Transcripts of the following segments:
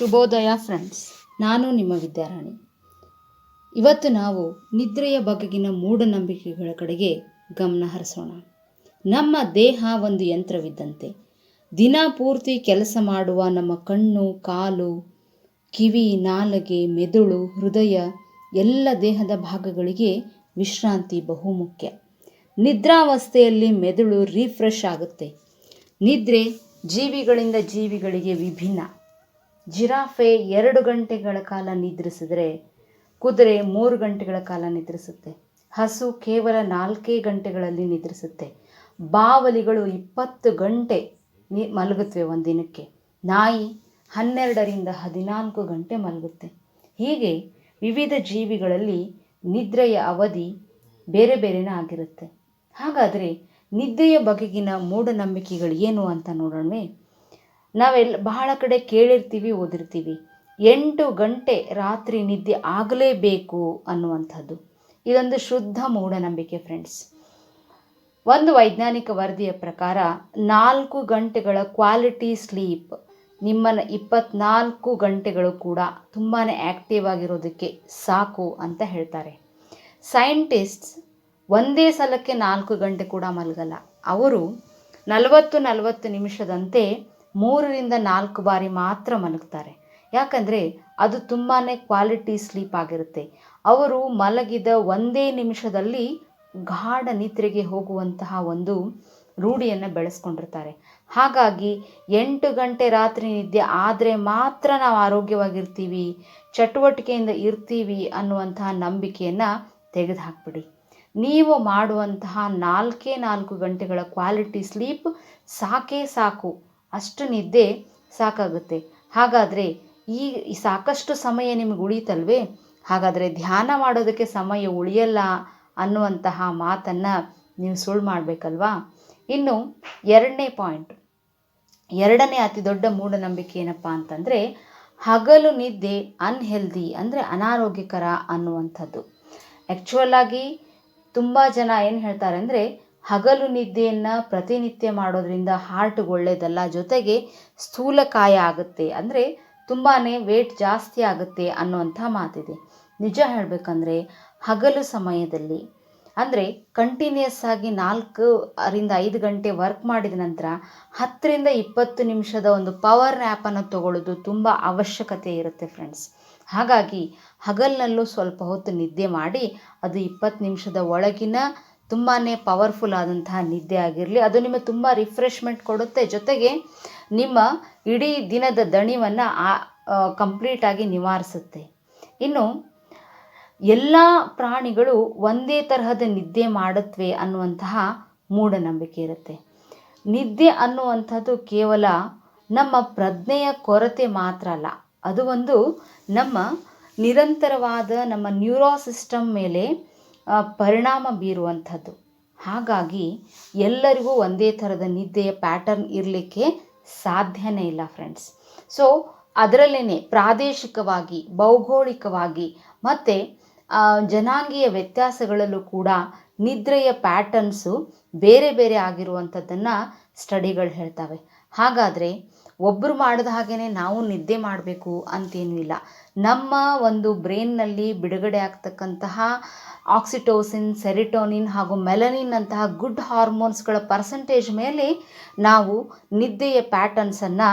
ಶುಭೋದಯ ಫ್ರೆಂಡ್ಸ್, ನಾನು ನಿಮ್ಮ ವಿದ್ಯಾರಾಣಿ. ಇವತ್ತು ನಾವು ನಿದ್ರೆಯ ಬಗೆಗಿನ ಮೂಢನಂಬಿಕೆಗಳ ಕಡೆಗೆ ಗಮನ ಹರಿಸೋಣ. ನಮ್ಮ ದೇಹ ಒಂದು ಯಂತ್ರವಿದ್ದಂತೆ. ದಿನ ಪೂರ್ತಿ ಕೆಲಸ ಮಾಡುವ ನಮ್ಮ ಕಣ್ಣು, ಕಾಲು, ಕಿವಿ, ನಾಲಗೆ, ಮೆದುಳು, ಹೃದಯ, ಎಲ್ಲ ದೇಹದ ಭಾಗಗಳಿಗೆ ವಿಶ್ರಾಂತಿ ಬಹುಮುಖ್ಯ. ನಿದ್ರಾವಸ್ಥೆಯಲ್ಲಿ ಮೆದುಳು ರಿಫ್ರೆಶ್ ಆಗುತ್ತೆ. ನಿದ್ರೆ ಜೀವಿಗಳಿಂದ ಜೀವಿಗಳಿಗೆ ವಿಭಿನ್ನ. ಜಿರಾಫೆ ಎರಡು ಗಂಟೆಗಳ ಕಾಲ ನಿದ್ರಿಸಿದರೆ ಕುದುರೆ ಮೂರು ಗಂಟೆಗಳ ಕಾಲ ನಿದ್ರಿಸುತ್ತೆ. ಹಸು ಕೇವಲ ನಾಲ್ಕೇ ಗಂಟೆಗಳಲ್ಲಿ ನಿದ್ರಿಸುತ್ತೆ. ಬಾವಲಿಗಳು ಇಪ್ಪತ್ತು ಗಂಟೆ ನಿ ಮಲಗುತ್ತವೆ ಒಂದಿನಕ್ಕೆ. ನಾಯಿ ಹನ್ನೆರಡರಿಂದ ಹದಿನಾಲ್ಕು ಗಂಟೆ ಮಲಗುತ್ತೆ. ಹೀಗೆ ವಿವಿಧ ಜೀವಿಗಳಲ್ಲಿ ನಿದ್ರೆಯ ಅವಧಿ ಬೇರೆ ಬೇರೆನೇ ಆಗಿರುತ್ತೆ. ಹಾಗಾದರೆ ನಿದ್ರೆಯ ಬಗೆಗಿನ ಮೂಢನಂಬಿಕೆಗಳು ಏನು ಅಂತ ನೋಡೋಣವೇ? ನಾವೆಲ್ಲ ಬಹಳ ಕಡೆ ಕೇಳಿರ್ತೀವಿ, ಓದಿರ್ತೀವಿ. ಎಂಟು ಗಂಟೆ ರಾತ್ರಿ ನಿದ್ದೆ ಆಗಲೇಬೇಕು ಅನ್ನುವಂಥದ್ದು. ಇದೊಂದು ಶುದ್ಧ ಮೂಢನಂಬಿಕೆ ಫ್ರೆಂಡ್ಸ್. ಒಂದು ವೈಜ್ಞಾನಿಕ ವರದಿಯ ಪ್ರಕಾರ, ನಾಲ್ಕು ಗಂಟೆಗಳ ಕ್ವಾಲಿಟಿ ಸ್ಲೀಪ್ ನಿಮ್ಮನ್ನು ಇಪ್ಪತ್ನಾಲ್ಕು ಗಂಟೆಗಳು ಕೂಡ ತುಂಬಾ ಆ್ಯಕ್ಟಿವ್ ಆಗಿರೋದಕ್ಕೆ ಸಾಕು ಅಂತ ಹೇಳ್ತಾರೆ. ಸೈಂಟಿಸ್ಟ್ಸ್ ಒಂದೇ ಸಲಕ್ಕೆ ನಾಲ್ಕು ಗಂಟೆ ಕೂಡ ಮಲಗಲ್ಲ. ಅವರು ನಲವತ್ತು ನಲವತ್ತು ನಿಮಿಷದಂತೆ ಮೂರರಿಂದ ನಾಲ್ಕು ಬಾರಿ ಮಾತ್ರ ಮಲಗ್ತಾರೆ. ಯಾಕಂದರೆ ಅದು ತುಂಬಾ ಕ್ವಾಲಿಟಿ ಸ್ಲೀಪ್ ಆಗಿರುತ್ತೆ. ಅವರು ಮಲಗಿದ ಒಂದೇ ನಿಮಿಷದಲ್ಲಿ ಗಾಢ ನಿದ್ರೆಗೆ ಹೋಗುವಂತಹ ಒಂದು ರೂಢಿಯನ್ನು ಬೆಳೆಸ್ಕೊಂಡಿರ್ತಾರೆ. ಹಾಗಾಗಿ ಎಂಟು ಗಂಟೆ ರಾತ್ರಿ ನಿದ್ದೆ ಆದರೆ ಮಾತ್ರ ನಾವು ಆರೋಗ್ಯವಾಗಿರ್ತೀವಿ, ಚಟುವಟಿಕೆಯಿಂದ ಇರ್ತೀವಿ ಅನ್ನುವಂತಹ ನಂಬಿಕೆಯನ್ನು ತೆಗೆದುಹಾಕ್ಬಿಡಿ. ನೀವು ಮಾಡುವಂತಹ ನಾಲ್ಕೇ ನಾಲ್ಕು ಗಂಟೆಗಳ ಕ್ವಾಲಿಟಿ ಸ್ಲೀಪ್ ಸಾಕೇ ಸಾಕು. ಅಷ್ಟು ನಿದ್ದೆ ಸಾಕಾಗುತ್ತೆ. ಹಾಗಾದರೆ ಈ ಸಾಕಷ್ಟು ಸಮಯ ನಿಮಗೆ ಉಳಿತಲ್ವೇ? ಹಾಗಾದರೆ ಧ್ಯಾನ ಮಾಡೋದಕ್ಕೆ ಸಮಯ ಉಳಿಯಲ್ಲ ಅನ್ನುವಂತಹ ಮಾತನ್ನು ನೀವು ಸುಳ್ಳು ಮಾಡಬೇಕಲ್ವಾ? ಇನ್ನು ಎರಡನೇ ಪಾಯಿಂಟ್. ಎರಡನೇ ಅತಿ ದೊಡ್ಡ ಮೂಢನಂಬಿಕೆ ಏನಪ್ಪ ಅಂತಂದರೆ ಹಗಲು ನಿದ್ದೆ, ಅನ್ಹೆಲ್ದಿ ಅಂದರೆ ಅನಾರೋಗ್ಯಕರ ಅನ್ನುವಂಥದ್ದು. ಆಗಿ ತುಂಬ ಜನ ಏನು ಹೇಳ್ತಾರೆ ಅಂದರೆ ಹಗಲು ನಿದ್ದೆಯನ್ನು ಪ್ರತಿನಿತ್ಯ ಮಾಡೋದ್ರಿಂದ ಹಾರ್ಟ್ಗೆ ಒಳ್ಳೆಯದಲ್ಲ ಜೊತೆಗೆ ಸ್ಥೂಲಕಾಯ ಆಗುತ್ತೆ. ಅಂದರೆ ತುಂಬಾ ವೇಟ್ ಜಾಸ್ತಿ ಆಗುತ್ತೆ ಅನ್ನುವಂಥ ಮಾತಿದೆ. ನಿಜ ಹೇಳಬೇಕಂದ್ರೆ ಹಗಲು ಸಮಯದಲ್ಲಿ, ಅಂದರೆ ಕಂಟಿನ್ಯೂಸ್ ಆಗಿ ನಾಲ್ಕು ರಿಂದ ಐದು ಗಂಟೆ ವರ್ಕ್ ಮಾಡಿದ ನಂತರ ಹತ್ತರಿಂದ ಇಪ್ಪತ್ತು ನಿಮಿಷದ ಒಂದು ಪವರ್ ನ್ಯಾಪನ್ನು ತಗೊಳ್ಳೋದು ತುಂಬ ಅವಶ್ಯಕತೆ ಇರುತ್ತೆ ಫ್ರೆಂಡ್ಸ್ ಹಾಗಾಗಿ ಹಗಲಿನಲ್ಲೂ ಸ್ವಲ್ಪ ಹೊತ್ತು ನಿದ್ದೆ ಮಾಡಿ ಅದು ಇಪ್ಪತ್ತು ನಿಮಿಷದ ಒಳಗಿನ ತುಂಬಾ ಪವರ್ಫುಲ್ ಆದಂತಹ ನಿದ್ದೆ ಆಗಿರಲಿ, ಅದು ನಿಮಗೆ ತುಂಬ ರಿಫ್ರೆಶ್ಮೆಂಟ್ ಕೊಡುತ್ತೆ. ಜೊತೆಗೆ ನಿಮ್ಮ ಇಡೀ ದಿನದ ದಣಿವನ್ನು ಕಂಪ್ಲೀಟಾಗಿ ನಿವಾರಿಸುತ್ತೆ. ಇನ್ನು ಎಲ್ಲ ಪ್ರಾಣಿಗಳು ಒಂದೇ ತರಹದ ನಿದ್ದೆ ಮಾಡುತ್ತವೆ ಅನ್ನುವಂತಹ ಮೂಢನಂಬಿಕೆ ಇರುತ್ತೆ. ನಿದ್ದೆ ಅನ್ನುವಂಥದ್ದು ಕೇವಲ ನಮ್ಮ ಪ್ರಜ್ಞೆಯ ಕೊರತೆ ಮಾತ್ರ ಅಲ್ಲ, ಅದು ಒಂದು ನಮ್ಮ ನಿರಂತರವಾದ ನಮ್ಮ ನ್ಯೂರೋ ಸಿಸ್ಟಮ್ ಮೇಲೆ ಪರಿಣಾಮ ಬೀರುವಂಥದ್ದು. ಹಾಗಾಗಿ ಎಲ್ಲರಿಗೂ ಒಂದೇ ಥರದ ನಿದ್ದೆಯ ಪ್ಯಾಟರ್ನ್ ಇರಲಿಕ್ಕೆ ಸಾಧ್ಯನೇ ಇಲ್ಲ ಫ್ರೆಂಡ್ಸ್ ಸೊ ಅದರಲ್ಲೇ ಪ್ರಾದೇಶಿಕವಾಗಿ, ಭೌಗೋಳಿಕವಾಗಿ ಮತ್ತು ಜನಾಂಗೀಯ ವ್ಯತ್ಯಾಸಗಳಲ್ಲೂ ಕೂಡ ನಿದ್ರೆಯ ಪ್ಯಾಟರ್ನ್ಸು ಬೇರೆ ಬೇರೆ ಆಗಿರುವಂಥದ್ದನ್ನು ಸ್ಟಡಿಗಳು ಹೇಳ್ತವೆ. ಹಾಗಾದರೆ ಒಬ್ಬರು ಮಾಡಿದ ಹಾಗೇನೆ ನಾವು ನಿದ್ದೆ ಮಾಡಬೇಕು ಅಂತೇನೂ ಇಲ್ಲ. ನಮ್ಮ ಒಂದು ಬ್ರೈನ್ನಲ್ಲಿ ಬಿಡುಗಡೆ ಆಗ್ತಕ್ಕಂತಹ ಆಕ್ಸಿಟೋಸಿನ್, ಸೆರಿಟೋನಿನ್ ಹಾಗೂ ಮೆಲನಿನ್ ಅಂತಹ ಗುಡ್ ಹಾರ್ಮೋನ್ಸ್ಗಳ ಪರ್ಸೆಂಟೇಜ್ ಮೇಲೆ ನಾವು ನಿದ್ದೆಯ ಪ್ಯಾಟರ್ನ್ಸನ್ನು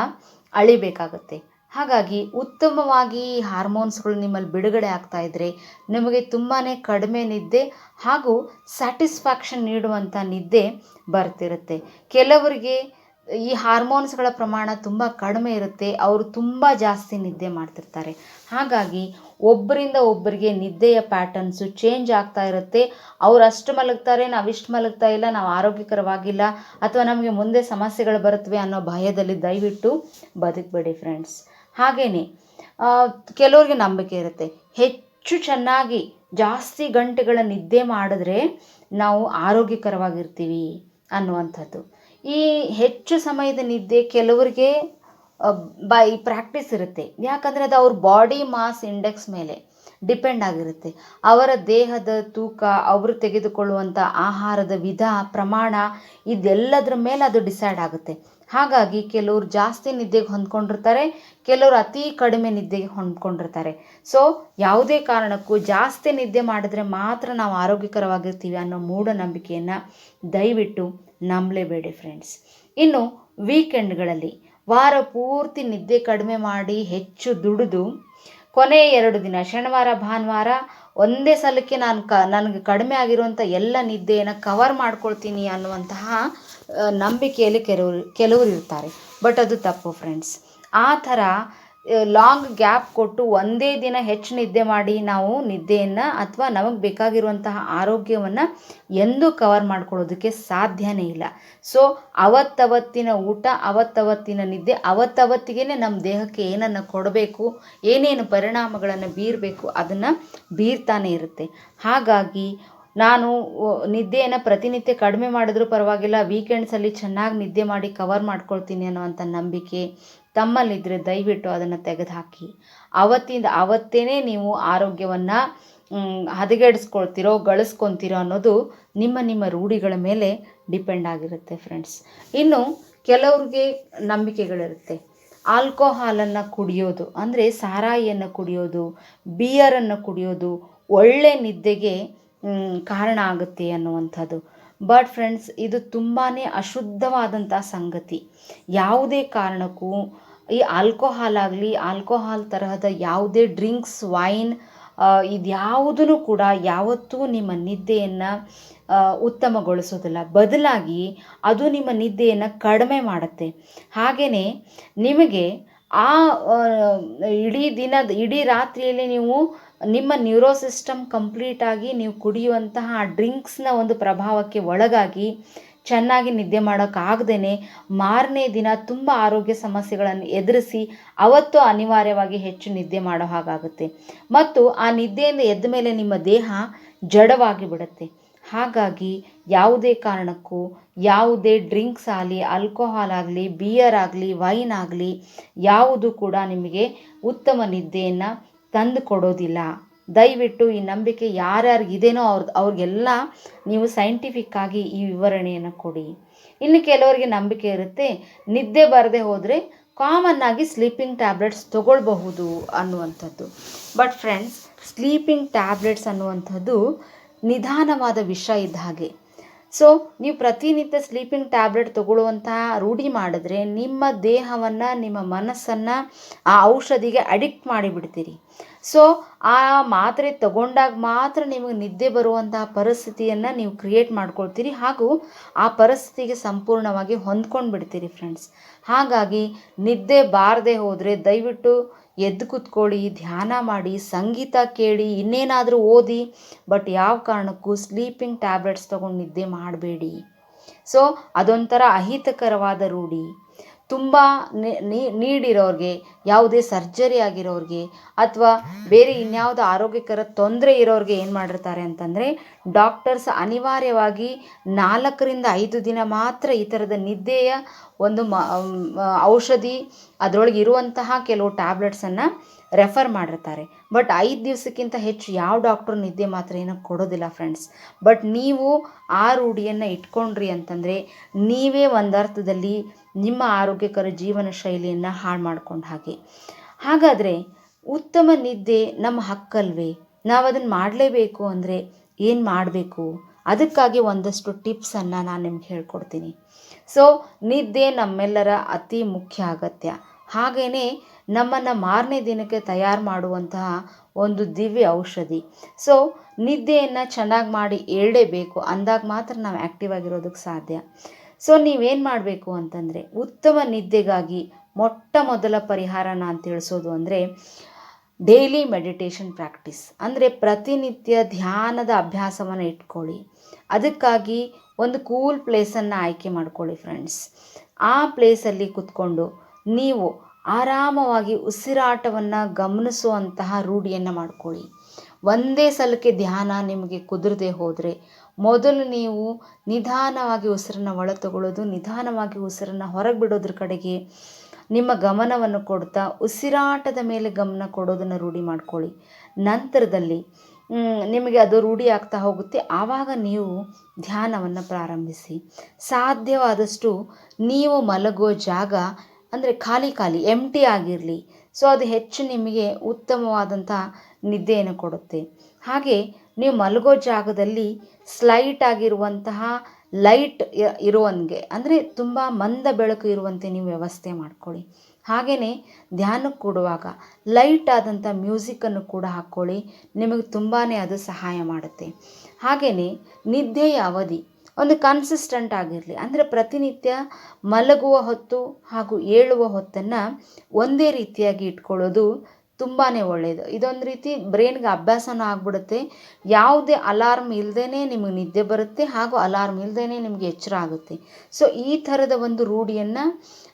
ಅಳಿಬೇಕಾಗುತ್ತೆ. ಹಾಗಾಗಿ ಉತ್ತಮವಾಗಿ ಹಾರ್ಮೋನ್ಸ್ಗಳು ನಿಮ್ಮಲ್ಲಿ ಬಿಡುಗಡೆ ಆಗ್ತಾ ಇದ್ದರೆ ನಿಮಗೆ ತುಂಬಾ ಕಡಿಮೆ ನಿದ್ದೆ ಹಾಗೂ ಸ್ಯಾಟಿಸ್ಫ್ಯಾಕ್ಷನ್ ನೀಡುವಂಥ ನಿದ್ದೆ ಬರ್ತಿರುತ್ತೆ. ಕೆಲವರಿಗೆ ಈ ಹಾರ್ಮೋನ್ಸ್ಗಳ ಪ್ರಮಾಣ ತುಂಬ ಕಡಿಮೆ ಇರುತ್ತೆ, ಅವರು ತುಂಬ ಜಾಸ್ತಿ ನಿದ್ದೆ ಮಾಡ್ತಿರ್ತಾರೆ. ಹಾಗಾಗಿ ಒಬ್ಬರಿಂದ ಒಬ್ಬರಿಗೆ ನಿದ್ದೆಯ ಪ್ಯಾಟರ್ನ್ಸು ಚೇಂಜ್ ಆಗ್ತಾ ಇರುತ್ತೆ. ಅವ್ರು ಅಷ್ಟು ಮಲಗ್ತಾರೆ, ನಾವು ಇಷ್ಟು ಮಲಗ್ತಾ ಇಲ್ಲ, ನಾವು ಆರೋಗ್ಯಕರವಾಗಿಲ್ಲ ಅಥವಾ ನಮಗೆ ಮುಂದೆ ಸಮಸ್ಯೆಗಳು ಬರುತ್ತವೆ ಅನ್ನೋ ಭಯದಲ್ಲಿ ದಯವಿಟ್ಟು ಬದುಕಬೇಡಿ ಫ್ರೆಂಡ್ಸ್. ಹಾಗೆಯೇ ಕೆಲವ್ರಿಗೆ ನಂಬಿಕೆ ಇರುತ್ತೆ. ಹೆಚ್ಚು ಚೆನ್ನಾಗಿ ಜಾಸ್ತಿ ಗಂಟೆಗಳ ನಿದ್ದೆ ಮಾಡಿದ್ರೆ ನಾವು ಆರೋಗ್ಯಕರವಾಗಿರ್ತೀವಿ ಅನ್ನುವಂಥದ್ದು. ಈ ಹೆಚ್ಚು ಸಮಯದ ನಿದ್ದೆ ಕೆಲವರಿಗೆ ಬೈ ಪ್ರಾಕ್ಟೀಸ್ ಇರುತ್ತೆ. ಯಾಕಂದರೆ ಅದು ಅವ್ರ ಬಾಡಿ ಮಾಸ್ ಇಂಡೆಕ್ಸ್ ಮೇಲೆ ಡಿಪೆಂಡ್ ಆಗಿರುತ್ತೆ. ಅವರ ದೇಹದ ತೂಕ, ಅವರು ತೆಗೆದುಕೊಳ್ಳುವಂಥ ಆಹಾರದ ವಿಧ, ಪ್ರಮಾಣ ಇದೆಲ್ಲದರ ಮೇಲೆ ಅದು ಡಿಸೈಡ್ ಆಗುತ್ತೆ. ಹಾಗಾಗಿ ಕೆಲವರು ಜಾಸ್ತಿ ನಿದ್ದೆಗೆ ಹೊಂದ್ಕೊಂಡಿರ್ತಾರೆ, ಕೆಲವರು ಅತಿ ಕಡಿಮೆ ನಿದ್ದೆಗೆ ಹೊಂದ್ಕೊಂಡಿರ್ತಾರೆ. ಸೊ ಯಾವುದೇ ಕಾರಣಕ್ಕೂ ಜಾಸ್ತಿ ನಿದ್ದೆ ಮಾಡಿದ್ರೆ ಮಾತ್ರ ನಾವು ಆರೋಗ್ಯಕರವಾಗಿರ್ತೀವಿ ಅನ್ನೋ ಮೂಢನಂಬಿಕೆಯನ್ನು ದಯವಿಟ್ಟು ನಂಬಲೇಬೇಡಿ ಫ್ರೆಂಡ್ಸ್ ಇನ್ನು ವೀಕೆಂಡ್ಗಳಲ್ಲಿ ವಾರ ಪೂರ್ತಿ ನಿದ್ದೆ ಕಡಿಮೆ ಮಾಡಿ ಹೆಚ್ಚು ದುಡಿದು ಕೊನೆಯ ಎರಡು ದಿನ, ಶನಿವಾರ, ಭಾನುವಾರ ಒಂದೇ ಸಲಕ್ಕೆ ನಾನು ಕ, ನನಗೆ ಕಡಿಮೆ ಆಗಿರುವಂಥ ಎಲ್ಲ ನಿದ್ದೆಯನ್ನು ಕವರ್ ಮಾಡ್ಕೊಳ್ತೀನಿ ಅನ್ನುವಂತಹ ನಂಬಿಕೆಯಲ್ಲಿ ಕೆಲವರು ಕೆಲವರು ಇರ್ತಾರೆ. ಬಟ್ ಅದು ತಪ್ಪು ಫ್ರೆಂಡ್ಸ್ ಆ ಥರ ಲಾಂಗ್ ಗ್ಯಾಪ್ ಕೊಟ್ಟು ಒಂದೇ ದಿನ ಹೆಚ್ಚು ನಿದ್ದೆ ಮಾಡಿ ನಾವು ನಿದ್ದೆಯನ್ನು ಅಥವಾ ನಮಗೆ ಬೇಕಾಗಿರುವಂತಹ ಆರೋಗ್ಯವನ್ನು ಎಂದೂ ಕವರ್ ಮಾಡ್ಕೊಳ್ಳೋದಕ್ಕೆ ಸಾಧ್ಯನೇ ಇಲ್ಲ. ಸೊ ಅವತ್ತವತ್ತಿನ ಊಟ, ಅವತ್ತವತ್ತಿನ ನಿದ್ದೆ ಅವತ್ತವತ್ತಿಗೆ ನಮ್ಮ ದೇಹಕ್ಕೆ ಏನನ್ನು ಕೊಡಬೇಕು, ಏನೇನು ಪರಿಣಾಮಗಳನ್ನು ಬೀರಬೇಕು ಅದನ್ನು ಬೀರ್ತಾನೆ ಇರುತ್ತೆ. ಹಾಗಾಗಿ ನಾನು ನಿದ್ದೆಯನ್ನು ಪ್ರತಿನಿತ್ಯ ಕಡಿಮೆ ಮಾಡಿದ್ರೂ ಪರವಾಗಿಲ್ಲ ವೀಕೆಂಡ್ಸಲ್ಲಿ ಚೆನ್ನಾಗಿ ನಿದ್ದೆ ಮಾಡಿ ಕವರ್ ಮಾಡ್ಕೊಳ್ತೀನಿ ಅನ್ನೋವಂಥ ನಂಬಿಕೆ ತಮ್ಮಲ್ಲಿದ್ದರೆ ದಯವಿಟ್ಟು ಅದನ್ನು ತೆಗೆದುಹಾಕಿ. ಅವತ್ತಿಂದ ಅವತ್ತೇ ನೀವು ಆರೋಗ್ಯವನ್ನು ಹದಗೆಡಿಸ್ಕೊಳ್ತಿರೋ, ಗಳಿಸ್ಕೊತಿರೋ ಅನ್ನೋದು ನಿಮ್ಮ ನಿಮ್ಮ ರೂಢಿಗಳ ಮೇಲೆ ಡಿಪೆಂಡ್ ಆಗಿರುತ್ತೆ ಫ್ರೆಂಡ್ಸ್. ಇನ್ನು ಕೆಲವ್ರಿಗೆ ನಂಬಿಕೆಗಳಿರುತ್ತೆ. ಆಲ್ಕೋಹಾಲನ್ನು ಕುಡಿಯೋದು ಅಂದರೆ ಸಾರಾಯಿಯನ್ನು ಕುಡಿಯೋದು, ಬಿಯರನ್ನು ಕುಡಿಯೋದು ಒಳ್ಳೆ ನಿದ್ದೆಗೆ ಕಾರಣ ಆಗುತ್ತೆ ಅನ್ನುವಂಥದ್ದು. ಬಟ್ ಫ್ರೆಂಡ್ಸ್ ಇದು ತುಂಬಾ ಅಶುದ್ಧವಾದಂಥ ಸಂಗತಿ. ಯಾವುದೇ ಕಾರಣಕ್ಕೂ ಈ ಆಲ್ಕೋಹಾಲ್ ಆಗಲಿ ಆಲ್ಕೋಹಾಲ್ ತರಹದ ಯಾವುದೇ ಡ್ರಿಂಕ್ಸ್ ವೈನ್ ಇದ್ಯಾವುದೂ ಕೂಡ ಯಾವತ್ತೂ ನಿಮ್ಮ ನಿದ್ದೆಯನ್ನು ಉತ್ತಮಗೊಳಿಸೋದಿಲ್ಲ. ಬದಲಾಗಿ ಅದು ನಿಮ್ಮ ನಿದ್ದೆಯನ್ನು ಕಡಿಮೆ ಮಾಡುತ್ತೆ. ಹಾಗೆಯೇ ನಿಮಗೆ ಆ, ಇಡೀ ದಿನದ, ಇಡೀ ರಾತ್ರಿಯಲ್ಲಿ ನೀವು ನಿಮ್ಮ ನ್ಯೂರೋ ಸಿಸ್ಟಮ್ ಕಂಪ್ಲೀಟಾಗಿ ನೀವು ಕುಡಿಯುವಂತಹ ಡ್ರಿಂಕ್ಸ್ನ ಒಂದು ಪ್ರಭಾವಕ್ಕೆ ಒಳಗಾಗಿ ಚೆನ್ನಾಗಿ ನಿದ್ದೆ ಮಾಡೋಕ್ಕಾಗ್ದೇ ಮಾರನೇ ದಿನ ತುಂಬ ಆರೋಗ್ಯ ಸಮಸ್ಯೆಗಳನ್ನು ಎದುರಿಸಿ ಅವತ್ತು ಅನಿವಾರ್ಯವಾಗಿ ಹೆಚ್ಚು ನಿದ್ದೆ ಮಾಡೋ ಹಾಗಾಗುತ್ತೆ. ಮತ್ತು ಆ ನಿದ್ದೆಯಿಂದ ಎದ್ದ ಮೇಲೆ ನಿಮ್ಮ ದೇಹ ಜಡವಾಗಿ ಬಿಡುತ್ತೆ. ಹಾಗಾಗಿ ಯಾವುದೇ ಕಾರಣಕ್ಕೂ ಯಾವುದೇ ಡ್ರಿಂಕ್ಸ್ ಆಗಲಿ, ಆಲ್ಕೋಹಾಲ್ ಆಗಲಿ, ಬಿಯರ್ ಆಗಲಿ, ವೈನ್ ಆಗಲಿ ಯಾವುದು ಕೂಡ ನಿಮಗೆ ಉತ್ತಮ ನಿದ್ದೆಯನ್ನು ತಂದು ಕೊಡೋದಿಲ್ಲ. ದಯವಿಟ್ಟು ಈ ನಂಬಿಕೆ ಯಾರ್ಯಾರಿಗಿದೇನೋ ಅವ್ರ, ಅವ್ರಿಗೆಲ್ಲ ನೀವು ಸೈಂಟಿಫಿಕ್ ಆಗಿ ಈ ವಿವರಣೆಯನ್ನು ಕೊಡಿ. ಇನ್ನು ಕೆಲವರಿಗೆ ನಂಬಿಕೆ ಇರುತ್ತೆ, ನಿದ್ದೆ ಬರದೆ ಹೋದರೆ ಕಾಮನ್ ಆಗಿ ಸ್ಲೀಪಿಂಗ್ ಟ್ಯಾಬ್ಲೆಟ್ಸ್ ತಗೊಳ್ಬಹುದು ಅನ್ನುವಂಥದ್ದು. ಬಟ್ ಫ್ರೆಂಡ್ಸ್ ಸ್ಲೀಪಿಂಗ್ ಟ್ಯಾಬ್ಲೆಟ್ಸ್ ಅನ್ನುವಂಥದ್ದು ನಿಧಾನವಾದ ವಿಷ ಇದ್ದ ಹಾಗೆ. ಸೊ ನೀವು ಪ್ರತಿನಿತ್ಯ ಸ್ಲೀಪಿಂಗ್ ಟ್ಯಾಬ್ಲೆಟ್ ತಗೊಳ್ಳುವಂತಹ ರೂಢಿ ಮಾಡಿದ್ರೆ ನಿಮ್ಮ ದೇಹವನ್ನು, ನಿಮ್ಮ ಮನಸ್ಸನ್ನು ಆ ಔಷಧಿಗೆ ಅಡಿಕ್ಟ್ ಮಾಡಿಬಿಡ್ತೀರಿ. ಸೊ ಆ ಮಾತ್ರೆ ತಗೊಂಡಾಗ ಮಾತ್ರ ನಿಮಗೆ ನಿದ್ದೆ ಬರುವಂತಹ ಪರಿಸ್ಥಿತಿಯನ್ನು ನೀವು ಕ್ರಿಯೇಟ್ ಮಾಡ್ಕೊಳ್ತೀರಿ ಹಾಗೂ ಆ ಪರಿಸ್ಥಿತಿಗೆ ಸಂಪೂರ್ಣವಾಗಿ ಹೊಂದ್ಕೊಂಡು ಬಿಡ್ತೀರಿ ಫ್ರೆಂಡ್ಸ್ ಹಾಗಾಗಿ ನಿದ್ದೆ ಬಾರದೆ ಹೋದರೆ ದಯವಿಟ್ಟು ಎದ್ದು ಕೂತ್ಕೊಳ್ಳಿ, ಧ್ಯಾನ ಮಾಡಿ, ಸಂಗೀತ ಕೇಳಿ, ಇನ್ನೇನಾದರೂ ಓದಿ, ಬಟ್ ಯಾವ ಕಾರಣಕ್ಕೂ ಸ್ಲೀಪಿಂಗ್ ಟ್ಯಾಬ್ಲೆಟ್ಸ್ ತೊಗೊಂಡು ನಿದ್ದೆ ಮಾಡಬೇಡಿ. ಸೊ ಅದೊಂಥರ ಅಹಿತಕರವಾದ ರೂಢಿ. ತುಂಬ ನೀಡಿರೋರಿಗೆ, ಯಾವುದೇ ಸರ್ಜರಿ ಆಗಿರೋರಿಗೆ, ಅಥವಾ ಬೇರೆ ಇನ್ಯಾವುದೋ ಆರೋಗ್ಯಕರ ತೊಂದರೆ ಇರೋರಿಗೆ ಏನು ಮಾಡಿರ್ತಾರೆ ಅಂತಂದರೆ, ಡಾಕ್ಟರ್ಸ್ ಅನಿವಾರ್ಯವಾಗಿ ನಾಲ್ಕರಿಂದ ಐದು ದಿನ ಮಾತ್ರ ಈ ಥರದ ನಿದ್ದೆಯ ಒಂದು ಮ, ಔಷಧಿ ಅದರೊಳಗೆ ಇರುವಂತಹ ಕೆಲವು ಟ್ಯಾಬ್ಲೆಟ್ಸನ್ನು ರೆಫರ್ ಮಾಡಿರ್ತಾರೆ. ಬಟ್ ಐದು ದಿವಸಕ್ಕಿಂತ ಹೆಚ್ಚು ಯಾವ ಡಾಕ್ಟ್ರು ನಿದ್ದೆ ಮಾತ್ರ ಏನು ಕೊಡೋದಿಲ್ಲ ಫ್ರೆಂಡ್ಸ್. ಬಟ್ ನೀವು ಆ ರೂಢಿಯನ್ನು ಇಟ್ಕೊಂಡ್ರಿ ಅಂತಂದರೆ ನೀವೇ ಒಂದರ್ಥದಲ್ಲಿ ನಿಮ್ಮ ಆರೋಗ್ಯಕರ ಜೀವನ ಶೈಲಿಯನ್ನು ಹಾಳು ಮಾಡ್ಕೊಂಡ ಹಾಗೆ. ಹಾಗಾದರೆ ಉತ್ತಮ ನಿದ್ದೆ ನಮ್ಮ ಹಕ್ಕಲ್ವೇ? ನಾವು ಅದನ್ನು ಮಾಡಲೇಬೇಕು ಅಂದರೆ ಏನು ಮಾಡಬೇಕು? ಅದಕ್ಕಾಗಿ ಒಂದಷ್ಟು ಟಿಪ್ಸನ್ನು ನಾನು ನಿಮ್ಗೆ ಹೇಳ್ಕೊಡ್ತೀನಿ. ಸೊ, ನಿದ್ದೆ ನಮ್ಮೆಲ್ಲರ ಅತಿ ಮುಖ್ಯ ಅಗತ್ಯ. ಹಾಗೆಯೇ ನಮ್ಮನ್ನು ಮಾರನೇ ದಿನಕ್ಕೆ ತಯಾರು ಮಾಡುವಂತಹ ಒಂದು ದಿವ್ಯ ಔಷಧಿ. ಸೊ ನಿದ್ದೆಯನ್ನು ಚೆನ್ನಾಗಿ ಮಾಡಿ ಏಳಲೇಬೇಕು ಅಂದಾಗ ಮಾತ್ರ ನಾವು ಆ್ಯಕ್ಟಿವ್ ಆಗಿರೋದಕ್ಕೆ ಸಾಧ್ಯ. ಸೊ ನೀವೇನು ಮಾಡಬೇಕು ಅಂತಂದರೆ, ಉತ್ತಮ ನಿದ್ದೆಗಾಗಿ ಮೊಟ್ಟ ಮೊದಲ ಪರಿಹಾರ ನಾನು ತಿಳಿಸೋದು ಅಂದರೆ ಡೈಲಿ ಮೆಡಿಟೇಷನ್ ಪ್ರಾಕ್ಟೀಸ್ ಅಂದರೆ ಪ್ರತಿನಿತ್ಯ ಧ್ಯಾನದ ಅಭ್ಯಾಸವನ್ನು ಇಟ್ಕೊಳ್ಳಿ. ಅದಕ್ಕಾಗಿ ಒಂದು ಕೂಲ್ ಪ್ಲೇಸನ್ನು ಆಯ್ಕೆ ಮಾಡ್ಕೊಳ್ಳಿ ಫ್ರೆಂಡ್ಸ್ ಆ ಪ್ಲೇಸಲ್ಲಿ ಕೂತ್ಕೊಂಡು ನೀವು ಆರಾಮವಾಗಿ ಉಸಿರಾಟವನ್ನು ಗಮನಿಸುವಂತಹ ರೂಢಿಯನ್ನು ಮಾಡ್ಕೊಳ್ಳಿ. ಒಂದೇ ಸಲಕ್ಕೆ ಧ್ಯಾನ ನಿಮಗೆ ಕುದುರದೆ ಹೋದರೆ ಮೊದಲು ನೀವು ನಿಧಾನವಾಗಿ ಉಸಿರನ್ನು ಒಳ ತಗೊಳ್ಳೋದು ನಿಧಾನವಾಗಿ ಉಸಿರನ್ನು ಹೊರಗೆ ಬಿಡೋದ್ರ ಕಡೆಗೆ ನಿಮ್ಮ ಗಮನವನ್ನು ಕೊಡ್ತಾ ಉಸಿರಾಟದ ಮೇಲೆ ಗಮನ ಕೊಡೋದನ್ನು ರೂಢಿ ಮಾಡ್ಕೊಳ್ಳಿ. ನಂತರದಲ್ಲಿ ನಿಮಗೆ ಅದು ರೂಢಿ ಆಗ್ತಾ ಹೋಗುತ್ತೆ. ಆವಾಗ ನೀವು ಧ್ಯಾನವನ್ನು ಪ್ರಾರಂಭಿಸಿ. ಸಾಧ್ಯವಾದಷ್ಟು ನೀವು ಮಲಗೋ ಜಾಗ ಅಂದರೆ ಖಾಲಿ ಖಾಲಿ ಎಂಟಿ ಆಗಿರಲಿ. ಸೊ ಅದು ಹೆಚ್ಚು ನಿಮಗೆ ಉತ್ತಮವಾದಂಥ ನಿದ್ದೆಯನ್ನು ಕೊಡುತ್ತೆ. ಹಾಗೆ ನೀವು ಮಲಗೋ ಜಾಗದಲ್ಲಿ ಸ್ಲೈಟ್ ಆಗಿರುವಂತಹ ಲೈಟ್ ಇರುವಂಗೆ, ಅಂದರೆ ತುಂಬ ಮಂದ ಬೆಳಕು ಇರುವಂತೆ ನೀವು ವ್ಯವಸ್ಥೆ ಮಾಡ್ಕೊಳ್ಳಿ. ಹಾಗೆಯೇ ಧ್ಯಾನಕ್ಕೆ ಕೂಡುವಾಗ ಲೈಟ್ ಆದಂಥ ಮ್ಯೂಸಿಕನ್ನು ಕೂಡ ಹಾಕ್ಕೊಳ್ಳಿ. ನಿಮಗೆ ತುಂಬಾ ಅದು ಸಹಾಯ ಮಾಡುತ್ತೆ. ಹಾಗೆಯೇ ನಿದ್ದೆಯ ಅವಧಿ ಒಂದು ಕನ್ಸಿಸ್ಟೆಂಟ್ ಆಗಿರಲಿ. ಅಂದರೆ ಪ್ರತಿನಿತ್ಯ ಮಲಗುವ ಹೊತ್ತು ಹಾಗೂ ಏಳುವ ಹೊತ್ತನ್ನು ಒಂದೇ ರೀತಿಯಾಗಿ ಇಟ್ಕೊಳ್ಳೋದು ತುಂಬಾ ಒಳ್ಳೆಯದು ಇದೊಂದು ರೀತಿ ಬ್ರೈನ್ಗೆ ಅಭ್ಯಾಸನೂ ಆಗ್ಬಿಡುತ್ತೆ. ಯಾವುದೇ ಅಲಾರ್ಮ್ ಇಲ್ಲದೇ ನಿಮಗೆ ನಿದ್ದೆ ಬರುತ್ತೆ ಹಾಗೂ ಅಲಾರ್ಮ್ ಇಲ್ಲದೇ ನಿಮಗೆ ಎಚ್ಚರ ಆಗುತ್ತೆ. ಸೊ ಈ ಥರದ ಒಂದು ರೂಢಿಯನ್ನು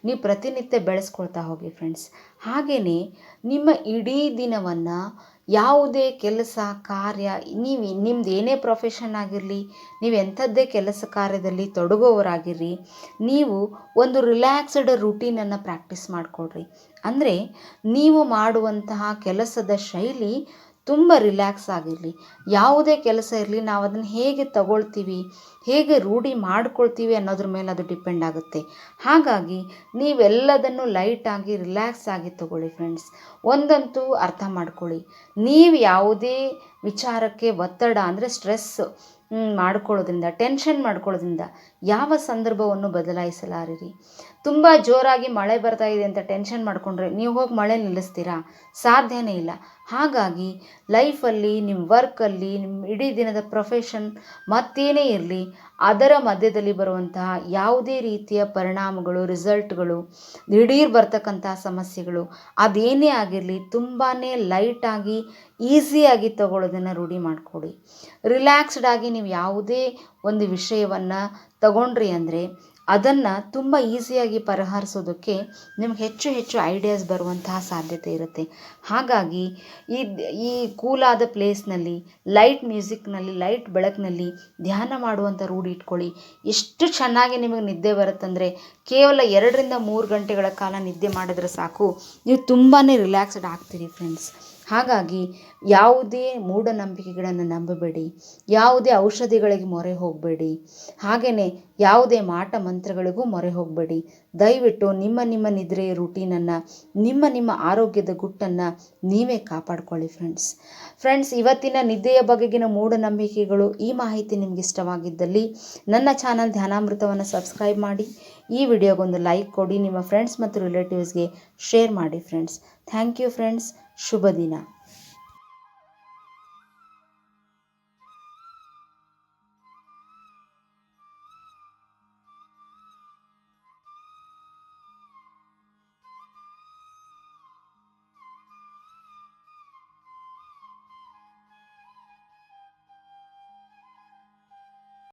ನೀವು ಪ್ರತಿನಿತ್ಯ ಬೆಳೆಸ್ಕೊಳ್ತಾ ಹೋಗಿ ಫ್ರೆಂಡ್ಸ್ ಹಾಗೆಯೇ ನಿಮ್ಮ ಇಡೀ ದಿನವನ್ನು ಯಾವುದೇ ಕೆಲಸ, ಕಾರ್ಯ, ನೀವು ನಿಮ್ದು ಏನೇ ಪ್ರೊಫೆಷನ್ ಆಗಿರಲಿ, ನೀವು ಎಂಥದ್ದೇ ಕೆಲಸ ಕಾರ್ಯದಲ್ಲಿ ತೊಡಗುವವರಾಗಿರ್ರಿ. ನೀವು ಒಂದು ರಿಲ್ಯಾಕ್ಸ್ಡ್ ರುಟೀನನ್ನು ಪ್ರಾಕ್ಟೀಸ್ ಮಾಡಿಕೊಡ್ರಿ. ಅಂದರೆ ನೀವು ಮಾಡುವಂತಹ ಕೆಲಸದ ಶೈಲಿ ತುಂಬ ರಿಲ್ಯಾಕ್ಸ್ ಆಗಿರಲಿ. ಯಾವುದೇ ಕೆಲಸ ಇರಲಿ ನಾವು ಅದನ್ನು ಹೇಗೆ ತಗೊಳ್ತೀವಿ, ಹೇಗೆ ರೂಢಿ ಮಾಡ್ಕೊಳ್ತೀವಿ ಅನ್ನೋದ್ರ ಮೇಲೆ ಅದು ಡಿಪೆಂಡ್ ಆಗುತ್ತೆ. ಹಾಗಾಗಿ ನೀವೆಲ್ಲದನ್ನು ಲೈಟಾಗಿ ರಿಲ್ಯಾಕ್ಸ್ ಆಗಿ ತಗೊಳ್ಳಿ ಫ್ರೆಂಡ್ಸ್. ಒಂದಂತೂ ಅರ್ಥ ಮಾಡ್ಕೊಳ್ಳಿ. ನೀವು ಯಾವುದೇ ವಿಚಾರಕ್ಕೆ ಒತ್ತಡ ಅಂದರೆ ಸ್ಟ್ರೆಸ್ ಮಾಡ್ಕೊಳ್ಳೋದ್ರಿಂದ, ಟೆನ್ಷನ್ ಮಾಡ್ಕೊಳ್ಳೋದ್ರಿಂದ ಯಾವ ಸಂದರ್ಭವನ್ನು ಬದಲಾಯಿಸಲಾರಿರಿ? ತುಂಬ ಜೋರಾಗಿ ಮಳೆ ಬರ್ತಾ ಇದೆ ಅಂತ ಟೆನ್ಷನ್ ಮಾಡಿಕೊಂಡ್ರೆ ನೀವು ಹೋಗಿ ಮಳೆ ನಿಲ್ಲಿಸ್ತೀರಾ? ಸಾಧ್ಯನೇ ಇಲ್ಲ. ಹಾಗಾಗಿ ಲೈಫಲ್ಲಿ ನಿಮ್ಮ ವರ್ಕಲ್ಲಿ ನಿಮ್ಮ ಇಡೀ ದಿನದ ಪ್ರೊಫೆಷನ್ ಮತ್ತೇನೇ ಇರಲಿ, ಅದರ ಮಧ್ಯದಲ್ಲಿ ಬರುವಂತಹ ಯಾವುದೇ ರೀತಿಯ ಪರಿಣಾಮಗಳು, ರಿಸಲ್ಟ್ಗಳು, ದಿಢೀರ್ ಬರ್ತಕ್ಕಂತಹ ಸಮಸ್ಯೆಗಳು, ಅದೇನೇ ಆಗಿರಲಿ ತುಂಬಾ ಲೈಟಾಗಿ ಈಸಿಯಾಗಿ ತಗೊಳ್ಳೋದನ್ನು ರೂಢಿ ಮಾಡಿಕೊಡಿ. ರಿಲ್ಯಾಕ್ಸ್ಡ್ ಆಗಿ ನೀವು ಯಾವುದೇ ಒಂದು ವಿಷಯವನ್ನು ತಗೊಂಡ್ರಿ ಅಂದರೆ, ಅದನ್ನು ತುಂಬ ಈಸಿಯಾಗಿ ಪರಿಹರಿಸೋದಕ್ಕೆ ನಿಮ್ಗೆ ಹೆಚ್ಚು ಹೆಚ್ಚು ಐಡಿಯಾಸ್ ಬರುವಂತಹ ಸಾಧ್ಯತೆ ಇರುತ್ತೆ. ಹಾಗಾಗಿ ಈ ಈ ಕೂಲಾದ ಪ್ಲೇಸ್ನಲ್ಲಿ, ಲೈಟ್ ಮ್ಯೂಸಿಕ್ನಲ್ಲಿ, ಲೈಟ್ ಬೆಳಕಿನಲ್ಲಿ ಧ್ಯಾನ ಮಾಡುವಂಥ ರೂಢಿ ಇಟ್ಕೊಳ್ಳಿ. ಎಷ್ಟು ಚೆನ್ನಾಗಿ ನಿಮಗೆ ನಿದ್ದೆ ಬರುತ್ತಂದರೆ ಕೇವಲ ಎರಡರಿಂದ ಮೂರು ಗಂಟೆಗಳ ಕಾಲ ನಿದ್ದೆ ಮಾಡಿದ್ರೆ ಸಾಕು. ನೀವು ತುಂಬಾ ರಿಲ್ಯಾಕ್ಸ್ಡ್ ಆಗ್ತೀರಿ ಫ್ರೆಂಡ್ಸ್. ಹಾಗಾಗಿ ಯಾವುದೇ ಮೂಢನಂಬಿಕೆಗಳನ್ನು ನಂಬಬೇಡಿ, ಯಾವುದೇ ಔಷಧಿಗಳಿಗೆ ಮೊರೆ ಹೋಗಬೇಡಿ, ಹಾಗೆಯೇ ಯಾವುದೇ ಮಾಟ ಮಂತ್ರಗಳಿಗೂ ಮೊರೆ ಹೋಗಬೇಡಿ. ದಯವಿಟ್ಟು ನಿಮ್ಮ ನಿಮ್ಮ ನಿದ್ರೆಯ ರೂಟೀನನ್ನು, ನಿಮ್ಮ ನಿಮ್ಮ ಆರೋಗ್ಯದ ಗುಟ್ಟನ್ನು ನೀವೇ ಕಾಪಾಡ್ಕೊಳ್ಳಿ ಫ್ರೆಂಡ್ಸ್ ಫ್ರೆಂಡ್ಸ್ ಇವತ್ತಿನ ನಿದ್ದೆಯ ಬಗೆಗಿನ ಮೂಢನಂಬಿಕೆಗಳು ಈ ಮಾಹಿತಿ ನಿಮಗೆ ಇಷ್ಟವಾಗಿದ್ದಲ್ಲಿ ನನ್ನ ಚಾನಲ್ ಧ್ಯಾನಾಮೃತವನ್ನು ಸಬ್ಸ್ಕ್ರೈಬ್ ಮಾಡಿ. ಈ ವಿಡಿಯೋಗೊಂದು ಲೈಕ್ ಕೊಡಿ, ನಿಮ್ಮ ಫ್ರೆಂಡ್ಸ್ ಮತ್ತು ರಿಲೇಟಿವ್ಸ್ಗೆ ಶೇರ್ ಮಾಡಿ ಫ್ರೆಂಡ್ಸ್ ಥ್ಯಾಂಕ್ ಯು ಫ್ರೆಂಡ್ಸ್ ಶುಭ ದಿನ.